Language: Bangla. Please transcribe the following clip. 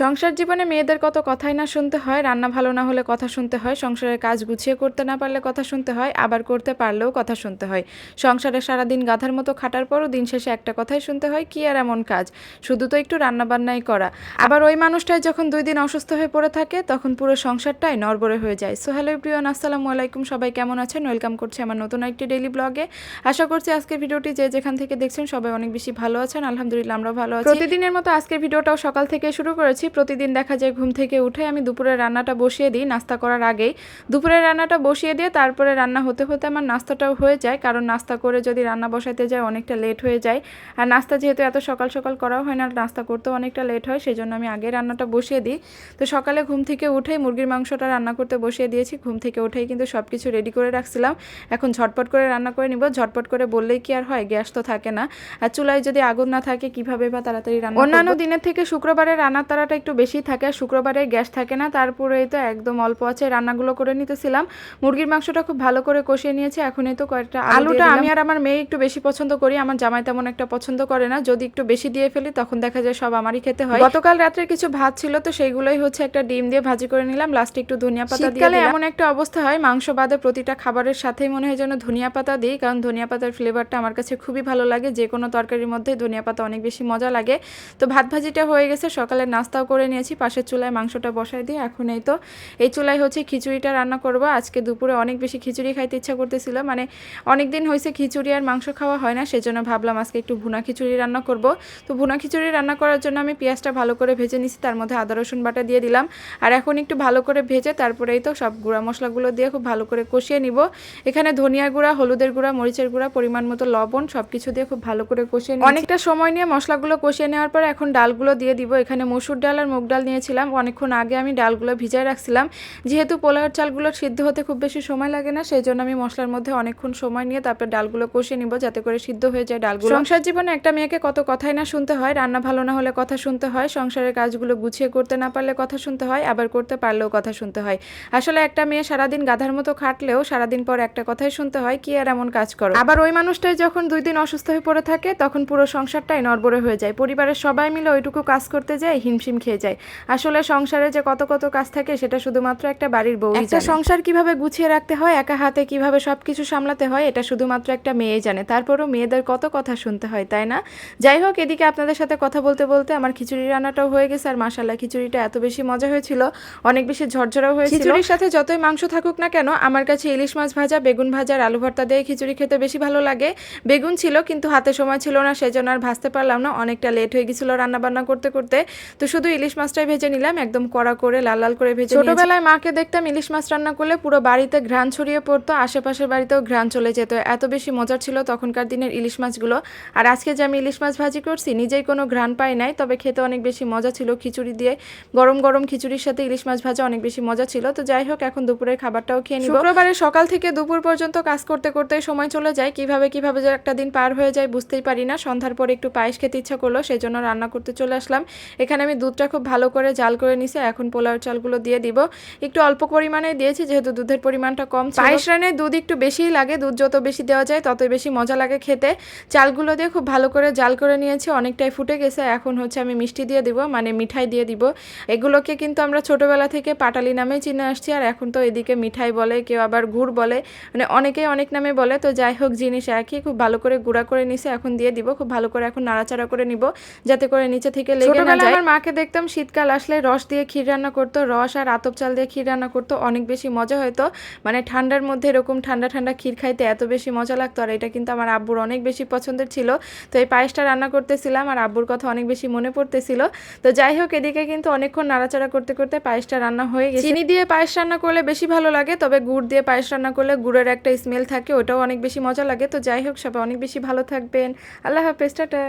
সংসার জীবনে মেয়েদের কত কথাই না শুনতে হয়, রান্না ভালো না হলে কথা শুনতে হয়, সংসারের কাজ গুছিয়ে করতে না পারলে কথা শুনতে হয়, আবার করতে পারলেও কথা শুনতে হয়। সংসারে সারাদিন গাধার মতো খাটার পরও দিন শেষে একটা কথাই শুনতে হয়, কি আর এমন কাজ? শুধু তো একটু রান্না বান্নাই করা। আবার ওই মানুষটাই যখন দুই দিন অসুস্থ হয়ে পড়ে থাকে, তখন পুরো সংসারটাই নরবরে হয়ে যায়। সো হ্যালো প্রিয়ন আসসালামু আলাইকুম, সবাই কেমন আছেন? ওয়েলকাম করছি আমার নতুন একটি ডেইলি ব্লগে আশা করছি আজকের ভিডিওটি যে যেখান থেকে দেখছেন সবাই অনেক বেশি ভালো আছেন, আলহামদুলিল্লাহ আমরা ভালো আছি। প্রতিদিনের মতো আজকের ভিডিওটাও সকাল থেকে শুরু করেছি। প্রতিদিন দেখা যায় ঘুম থেকে উঠে আমি দুপুরে রান্নাটা বসিয়ে দিই নাস্তা করার আগেই। দুপুরের রান্নাটা বসিয়ে দিয়ে তারপরে রান্না হতে হতে আমার নাস্তাটাও হয়ে যায় কারণ নাস্তা করে যদি রান্না বসাতে যায় অনেকটা লেট হয়ে যায়। আর নাস্তা যেহেতু এত সকাল সকাল করাও হয় না নাস্তা করতেও অনেকটা লেট হয় সেই জন্য আমি আগে রান্নাটা বসিয়ে দিই। তো সকালে ঘুম থেকে উঠেই মুরগির মাংসটা রান্না করতে বসিয়ে দিয়েছি ঘুম থেকে উঠেই কিন্তু সব কিছু রেডি করে রাখছিলাম। এখন ঝটপট করে রান্না করে নিব ঝটপট করে বললেই কি আর হয় গ্যাস তো থাকে না। আর চুলায় যদি আগুন না থাকে কীভাবে বা তাড়াতাড়ি রান্না অন্যান্য দিনের থেকে শুক্রবারে রান্নার তাড়াটা একটু বেশি থাকে শুক্রবারে গ্যাস থাকে না তারপরেই তো একদম অল্প আছে রান্নাগুলো করে নিতেছিলাম। মুরগির মাংসটা খুব ভালো করে কষিয়ে নিয়েছি এখন এই তো কয়েকটা আলুটা আমি আর আমার মেয়ে একটু বেশি পছন্দ করি আমার জামাই তেমন একটা পছন্দ করে না যদি একটু বেশি দিয়ে ফেলি তখন দেখা যায় সব আমারই খেতে হয়। গতকাল রাত্রে কিছু ভাত ছিল তো সেইগুলোই হচ্ছে একটা ডিম দিয়ে ভাজি করে নিলাম লাস্টে একটু ধনিয়া পাতা দিয়ে দিলাম। এমন একটা অবস্থা হয় মাংস বাদে প্রতিটা খাবারের সাথেই মনে হয় যেন ধনিয়া পাতা দিই কারণ ধনিয়া পাতার ফ্লেভারটা আমার কাছে খুবই ভালো লাগে যে কোনো তরকারির মধ্যে ধনিয়া পাতা অনেক বেশি মজা লাগে। তো ভাত ভাজিটা হয়ে গেছে সকালে নাস্তাও করে নিয়েছি, পাশের চুলায় মাংসটা বসাই দিয়ে এখন এই তো, এই চুলায় হচ্ছে খিচুড়িটা রান্না করব। আজকে দুপুরে অনেক বেশি খিচুড়ি খাইতে ইচ্ছা করতেছিল মানে অনেক দিন হয়েছে খিচুড়ি আর মাংস খাওয়া হয় না, সেজন্য ভাবলাম আজকে একটু ভুনা খিচুড়ি রান্না করব। তো ভুনা খিচুড়ি রান্না করার জন্য আমি পেঁয়াজটা ভালো করে ভেজে নিছি, তার মধ্যে আদা, রসুন বাটা দিয়ে দিলাম। আর এখন একটু ভালো করে ভেজে তারপরেই তো সব গুঁড়া মশলাগুলো দিয়ে খুব ভালো করে কষিয়ে নিব। এখানে ধনিয়া গুঁড়া, হলুদের গুঁড়া, মরিচের গুঁড়া, পরিমাণ মতো লবণ সব কিছু দিয়ে খুব ভালো করে কষিয়ে অনেকটা সময় নিয়ে মশলাগুলো কষিয়ে নেওয়ার পর এখন ডালগুলো দিয়ে দিব, এখানে মসুর ডাল আর মুগ ডাল নিয়েছিলাম। অনেকক্ষণ আগে আমি ডালগুলো ভিজায় রাখছিলাম। যেহেতু পোলাওয়ের চালগুলো সিদ্ধ হতে খুব বেশি সময় লাগে না সেই জন্য আমি মশলার মধ্যে অনেকক্ষণ সময় নিয়ে তারপর ডালগুলো কষিয়ে নিব যাতে করে সিদ্ধ হয়ে যায় ডালগুলো। সংসার জীবনে একটা মেয়েকে কত কথাই না শুনতে হয়, রান্না ভালো না হলে কথা শুনতে হয়, সংসারের কাজগুলো গুছিয়ে করতে না পারলে কথা শুনতে হয়, আবার করতে পারলেও কথা শুনতে হয়। আসলে একটা মেয়ে সারাদিন গাধার মতো খাটলেও সারাদিন পর একটা কথাই শুনতে হয়, কি আর এমন কাজ করো? আবার ওই মানুষটাই যখন দুই দিন অসুস্থ হয়ে পড়ে থাকে, তখন পুরো সংসারটাই নড়বড়ে হয়ে যায়। পরিবারের সবাই মিলে ওইটুকু কাজ করতে যায় হিমশিম খেয়ে যায়। আসলে সংসারে যে কত কত কাজ থাকে সেটা শুধুমাত্র একটা বাড়ির বউ একটা সংসার কীভাবে গুছিয়ে রাখতে হয় একা হাতে কীভাবে সবকিছু সামলাতে হয় এটা শুধুমাত্র একটা মেয়ে জানে। তারপরও মেয়েদের কত কথা শুনতে হয় তাই না? যাই হোক এদিকে আপনাদের সাথে কথা বলতে বলতে আমার খিচুড়ি রান্নাটাও হয়ে গেছে আর মাসাল্লাহ খিচুড়িটা এত বেশি মজা হয়েছিল অনেক বেশি ঝরঝরাও হয়েছিল। খিচুড়ির সাথে যতই মাংস থাকুক না কেন আমার কাছে ইলিশ মাছ ভাজা বেগুন ভাজা আলু ভর্তা দিয়ে খিচুড়ি খেতে বেশি ভালো লাগে। বেগুন ছিল কিন্তু হাতে সময় ছিল না সেজন্য আর ভাজতে পারলাম না। অনেকটা লেট হয়ে গেছিল রান্না বান্না করতে করতে। তো শুধু ইলিশ মাছটাই ভেজে নিলাম একদম কড়া করে লাল লাল করে ভেজে ছোটবেলায় মাকে দেখতাম ইলিশ মাছ রান্না করলে পুরো বাড়িতে ঘ্রাণ ছড়িয়ে পড়তো আশেপাশের বাড়িতেও ঘ্রাণ চলে যেত। এত বেশি মজার ছিল তখনকার দিনের ইলিশ মাছগুলো। আর আজকে যে আমি ইলিশ মাছ ভাজি করছি নিজেই কোনো ঘ্রাণ পাই নাই তবে খেতে অনেক বেশি মজা ছিল খিচুড়ি দিয়ে। গরম গরম খিচুড়ির সাথে ইলিশ মাছ ভাজা অনেক বেশি মজা ছিল। তো যাই হোক এখন দুপুরের খাবারটাও খেয়ে নিই শুক্রবারে সকাল থেকে দুপুর পর্যন্ত কাজ করতে করতে সময় চলে যায়। কীভাবে কীভাবে যে একটা দিন পার হয়ে যায় বুঝতেই পারি না। সন্ধ্যার পরে একটু পায়েস খেতে ইচ্ছা করল সেই জন্য রান্না করতে চলে আসলাম। এখানে আমি দুধটা খুব ভালো করে জাল করে নিছি। এখন পোলাও চালগুলো দিয়ে দিব। একটু অল্প পরিমাণে দিয়েছি যেহেতু দুধের পরিমাণটা কম। পায়েস রানে দুধ একটু বেশিই লাগে দুধ যত বেশি দেওয়া যায় ততই বেশি মজা লাগে খেতে। চালগুলো দিয়ে খুব ভালো করে জাল করে নিয়েছি অনেকটাই ফুটে গেছে। এখন হচ্ছে আমি মিষ্টি দিয়ে দিব মানে মিঠাই দিয়ে দিব। এগুলোকে কিন্তু আমরা ছোটবেলা থেকে পাটালি নামেই চিনে আসছি আর এখন তো এদিকে মিঠাই বলে কেউ আবার গুড় বলে মানে অনেকেই অনেক নামে বলে। তো যাই হোক জিনিস একই খুব ভালো করে গুঁড়া করে নিছে এখন দিয়ে দিব। খুব ভালো করে এখন নাড়াচাড়া করে নিব যাতে করে নিচে থেকে লেগে না যায়। আমার মাকে দেখতাম শীতকাল আসলে রস দিয়ে ক্ষীর রান্না করতো, রস আর আতপ চাল দিয়ে ক্ষীর রান্না করতো, অনেক বেশি মজা হতো মানে ঠান্ডার মধ্যে এরকম ঠান্ডা ঠান্ডা ক্ষীর খাইতে এত বেশি মজা লাগতো আর এটা কিন্তু আমার আব্বুর অনেক বেশি পছন্দের ছিল। তো এই পায়েসটা রান্না করতেছিলাম আর আব্বুর কথা অনেক বেশি মনে পড়তেছিল। তো যাই হোক, এদিকে কিন্তু অনেকক্ষণ নাড়াচাড়া করতে করতে পায়েসটা রান্না হয়ে গেছে। চিনি দিয়ে পায়েস রান্না করলে বেশি ভালো লাগে, তবে গুড় দিয়ে পায়েস রান্না করলে গুড়ের একটা স্মেল থাকে, ওটাও অনেক বেশি মজা লাগে। তো যাই হোক, সবাই অনেক বেশি ভালো থাকবেন। আল্লাহ হাফেজ, টাটা।